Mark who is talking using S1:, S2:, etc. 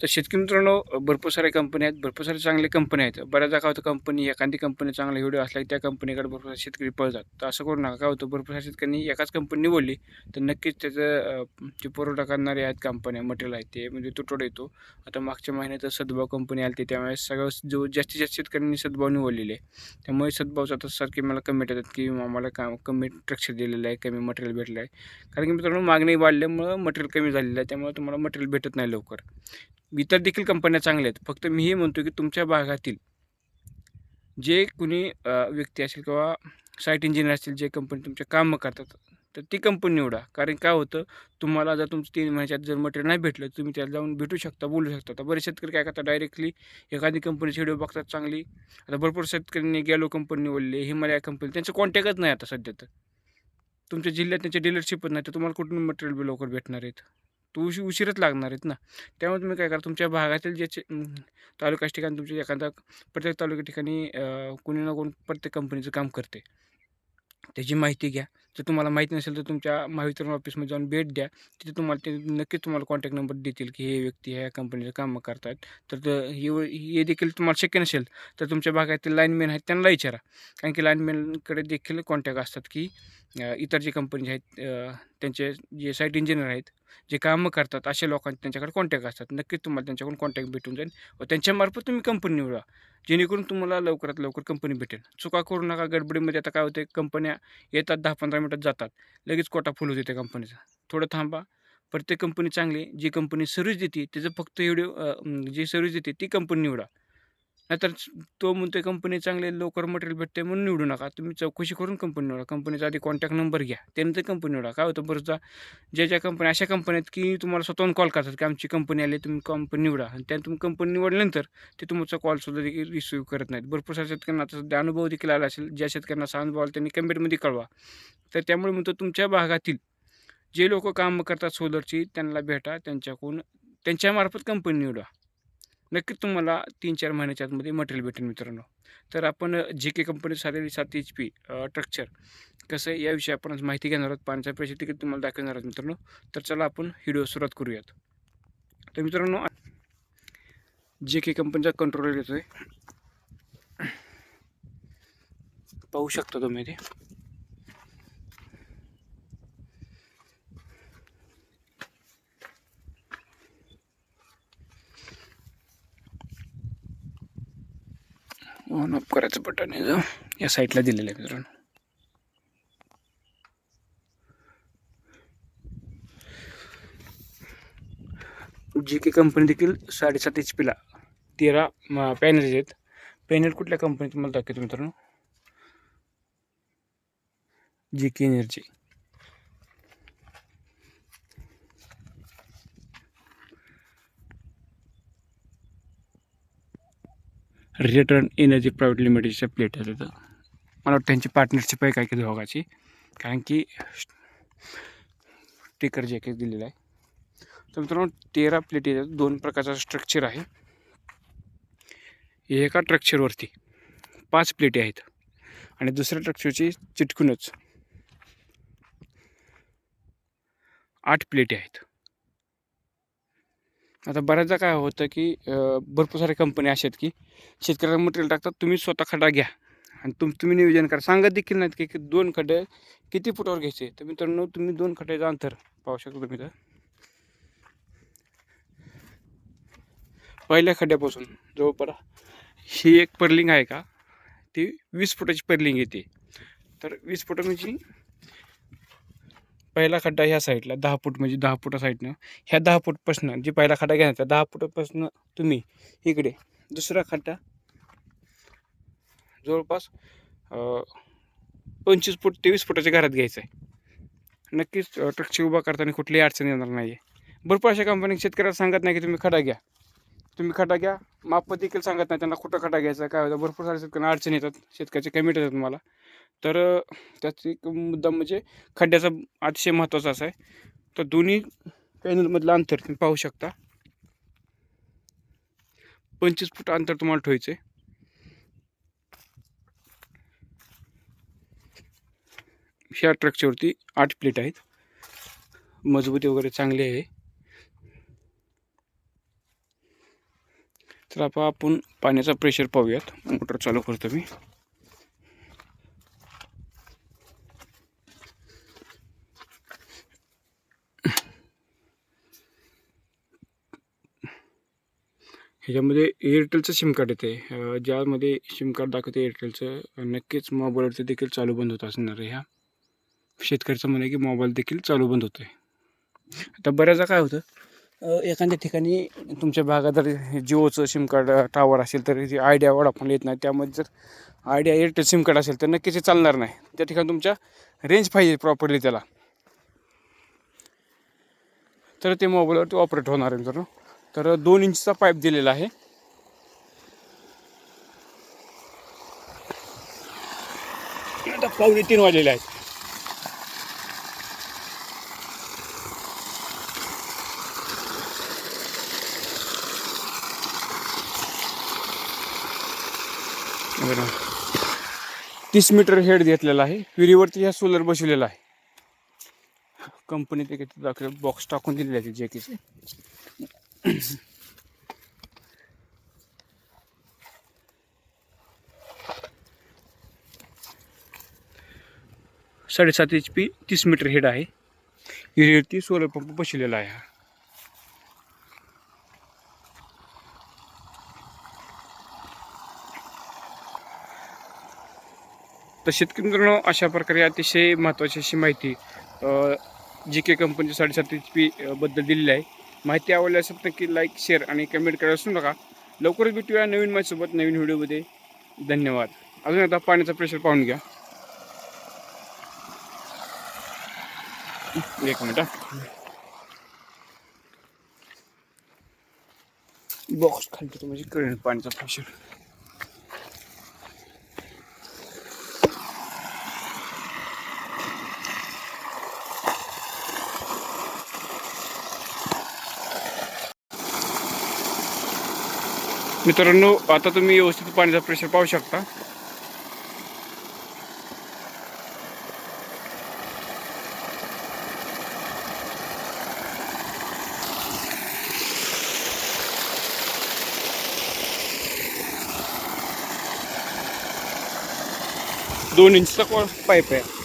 S1: तर शेतकरी मित्रांनो भरपूर साऱ्या कंपन्या आहेत भरपूर साऱ्या चांगल्या कंपन्या आहेत. बऱ्याचदा काय होतं कंपनी एखादी कंपनी चांगला व्हिडिओ असला की त्या कंपनीकडे भरपूर सारे शेतकरी पळतात. तर असं करू नका. काय होतं भरपूर साऱ्या शेतकऱ्यांनी एकाच कंपनी निवडली तर नक्कीच त्याचं जे पुरवठा करणारे आहेत कंपन्या मटेरियल आहेत ते म्हणजे तुटवडा येतो. आता मागच्या महिन्यात सद्भाव कंपनी आली त्यामुळे सगळं जो जास्तीत जास्त शेतकऱ्यांनी सद्भाव निवडलेले आहे त्यामुळे सद्भावचं आता सारखे मला कमेंट येतात की आम्हाला काम कमी स्ट्रक्चर दिलेलं आहे कमी मटेरियल भेटलं आहे कारण की मित्रांनो मागणी वाढल्यामुळं मटेरियल कमी झालेलं आहे त्यामुळे तुम्हाला मटेरियल भेटत नाही लवकर. इतर देखील कंपन्या चांगल्या आहेत. फक्त मी हे म्हणतो की तुमच्या भागातील जे कुणी व्यक्ती असेल किंवा साईट इंजिनियर असतील जे कंपनी तुमचे कामं करतात तर ती कंपनी निवडा. कारण काय होतं? तुम्हाला जर तुमचं तीन महिन्याच्यात जर मटेरियल नाही भेटलं तुम्ही त्याला जाऊन भेटू शकता बोलू शकता. तर बरेच शेतकरी काय करतात? डायरेक्टली एखादी कंपनीची व्हिडिओ बघतात चांगली. आता भरपूर शेतकऱ्यांनी गॅलो कंपनी निवडली हिमालया कंपनी त्यांचं कॉन्टॅक्टच नाही आता सध्या तर. तुमच्या जिल्ह्यात त्यांचे डीलरशिपच नाही तर तुम्हाला कुठून मटेरियल बी लवकर भेटणार आहेत? तो उशी उशीरच लागणार आहेत ना. त्यामुळे तुम्ही काय करा तुमच्या भागातील जे अं, तालुक्याच्या ठिकाणी तुमच्या एखादा प्रत्येक तालुक्या ठिकाणी कोणी ना कोणी प्रत्येक कंपनीचं काम करते. त्याची माहिती घ्या. जर तुम्हाला माहिती नसेल तर तुमच्या महावितरण ऑफिसमध्ये जाऊन भेट द्या. तिथे तुम्हाला ते नक्कीच तुम्हाला कॉन्टॅक्ट नंबर देतील की हे व्यक्ती ह्या कंपनीचं कामं करतात. तर त- हे हे देखील तुम्हाला शक्य नसेल तर तुमच्या भागातील लाईनमॅन आहेत त्यांना विचारा. कारण की लाईनमॅनकडे देखील कॉन्टॅक्ट असतात की इतर जे कंपनी आहेत त्यांचे जे साईट इंजिनियर आहेत जे कामं करतात अशा लोकांचे त्यांच्याकडे कॉन्टॅक्ट असतात. नक्कीच तुम्हाला त्यांच्याकडून कॉन्टॅक्ट भेटून जाईल व त्यांच्यामार्फत तुम्ही कंपनी निवडा. जेणेकरून तुम्हाला लवकरात लवकर कंपनी भेटेल. चुका करू नका गडबडीमध्ये आता काय होते कंपन्या येतात दहा पंधरा मिनटात जातात. लगेच कोटा फुल होते त्या कंपनीचा थोडं थांबा. प्रत्येक कंपनी चांगली जी कंपनी सर्व्हिस देते त्याचं फक्त व्हिडिओ जी सर्व्हिस देते ती कंपनी निवडा. नाहीतर तो म्हणतोय कंपनी चांगली आहे, लवकर मटेरियल भेटते म्हणून निवडू नका. तुम्ही चौकशी करून कंपनी निवडा. कंपनीचा आधी कॉन्टॅक्ट नंबर घ्या. त्यानंतर कंपनी निवडा. काय होतं बरंचदा ज्या ज्या कंपन्या अशा कंपन्या आहेत की तुम्हाला स्वतःहून कॉल करतात की आमची कंपनी आली तुम्ही कंपनी निवडा. आणि त्या तुम्ही कंपनी निवडल्यानंतर ते तुमचा कॉलसुद्धा देखील रिसिव्ह करत नाहीत. भरपूर साऱ्या शेतकऱ्यांना आता सध्या अनुभव देखील आला असेल. ज्या शेतकऱ्यांना असा अनुभव आला त्यांनी कमेंटमध्ये कळवा. तर त्यामुळे म्हणतो तुमच्या भागातील जे लोक कामं करतात सोलरची त्यांना भेटा त्यांच्याकडून त्यांच्यामार्फत कंपनी निवडा. नक्कीच तुम्हाला तीन चार महिन्याच्या आतमध्ये मटेरियल भेटेल मित्रांनो. तर आपण जे के कंपनीत आलेली सात एच पी स्ट्रक्चर कसं आहे याविषयी आपण आज माहिती घेणार आहोत. पाण्याचा पैसे तिकीट तुम्हाला दाखवणार आहोत मित्रांनो. तर चला आपण व्हिडिओ सुरुवात करूयात. तर मित्रांनो जे के कंपनीचा कंट्रोलर येतो आहे पाहू शकता तुम्ही ते. ऑन ऑफ करायचं बटन आहे जो. या साईडला दिलेलं आहे मित्रांनो. जी के कंपनी देखील साडेसात एच पीला तेरा पॅनल आहेत. पॅनल कुठल्या कंपनीत मला दाखवतो मित्रांनो. G K energy return energy private लिमिटेडच्या प्लेट आहेत तिथं मला वाटतं त्यांची पार्टनरशिप आहे काय की दोघाची. कारण की टिकर जॅकेट दिलेलं आहे. तर मित्रांनो तेरा प्लेट येतात. दोन प्रकारचा स्ट्रक्चर आहे. एका स्ट्रक्चरवरती पाच प्लेटी आहेत. आणि दुसऱ्या स्ट्रक्चरची चिटकूनच आठ प्लेटी आहेत. आता बऱ्याचदा काय होतं की भरपूर साऱ्या कंपन्या अशा आहेत की शेतकऱ्याला मटेरियल टाकतात तुम्ही स्वतः खड्डा घ्या. आणि तुम तुम्ही नियोजन करा. सांगत देखील नाहीत की की दोन खड्डे किती फुटावर घ्यायचे? तर मित्रांनो तुम्ही दोन खड्ड्याचं अंतर पाहू शकता तुम्ही तर पहिल्या खड्ड्यापासून जवळपास ही एक पर्लिंग आहे का? ती वीस फुटाची पर्लिंग येते तर वीस फुट म्हणजे पहिला खड्डा ह्या साईडला दहा फूट म्हणजे दहा फुटा साईडनं. ह्या दहा फूटपासून जे पहिला खड्डा घ्यायचा दहा फुटापासून तुम्ही इकडे दुसरा खड्डा जवळपास पंचवीस फूट तेवीस फुटाच्या घरात घ्यायचं आहे. नक्कीच ट्रकची उभा करताना कुठलीही अडचण येणार नाही आहे भरपूर अशा कंपनी शेतकऱ्याला सांगत नाही की तुम्ही खडा घ्या. तुम्ही खडा घ्या माप देखील सांगत नाही त्यांना कुठं खडा घ्यायचा काय होतं भरपूर साऱ्या शेतकऱ्यांना अडचण येतात शेतकऱ्याचे कमेंट येतात तुम्हाला. तर त्याच त्याचा एक मुद्दा म्हणजे खड्ड्याचा अतिशय महत्त्वाचा असा आहे. तर दोन्ही पॅनलमधलं अंतर तुम्ही पाहू शकता. पंचवीस फूट अंतर तुम्हाला ठेवायचं आहे ह्या ट्रकच्यावरती आठ प्लेट आहेत. मजबूती वगैरे चांगली आहे. तर आपण पाण्याचा प्रेशर पाहूयात. मोटर चालू करतो मी. ह्याच्यामध्ये एअरटेलचं सिम कार्ड येते ज्यामध्ये सिम कार्ड दाखवते एअरटेलचं नक्कीच मोबाईलवरती देखील चालू बंद होत असणार आहे ह्या शेतकऱ्याचं म्हणे की मोबाईल देखील चालू बंद होतोय. आता बऱ्याचदा काय होतं एखाद्या ठिकाणी तुमच्या भागात जर जिओचं सिम कार्ड टावर असेल तर जी आयडिया वडाफोन येत नाही. त्यामध्ये जर आयडिया एअरटेल सिम कार्ड असेल तर नक्कीच हे चालणार नाही. त्या ठिकाणी तुमच्या रेंज पाहिजे प्रॉपरली त्याला. तर ते मोबाईलवरती ऑपरेट होणार आहे मित्रांनो तर दोन इंचचा पाईप दिलेला आहे. आता पावले तीन वाजलेले आहेत. तीस मीटर हेड घेतलेला आहे. विहिरीवरती ह्या सोलर बसवलेला आहे. कंपनी ते किती दाखवले बॉक्स टाकून दिलेले आहेत जे की साडेसात एच पी तीस मीटर हेड आहे. विहिरीवरती सोलर पंप बसलेला आहे. हा तर शेतकरी मित्रांनो अशा प्रकारे अतिशय महत्त्वाची अशी माहिती जी के कंपनीच्या साडेसात एच पी बद्दल दिलेली आहे. माहिती आवडली असेल नक्की लाईक शेअर आणि कमेंट करायला विसरू नका. लवकरच भेटूया नवीन माझ्यासोबत नवीन व्हिडिओमध्ये. धन्यवाद. अजून एकदा पाण्याचा प्रेशर पाहून घ्या. एक मिनिट बॉक्स खाली म्हणजे कळेल पाण्याचा प्रेशर मित्रांनो आता तुम्ही व्यवस्थित पाण्याचा प्रेशर पाहू शकता. दोन इंचचा पाईप आहे.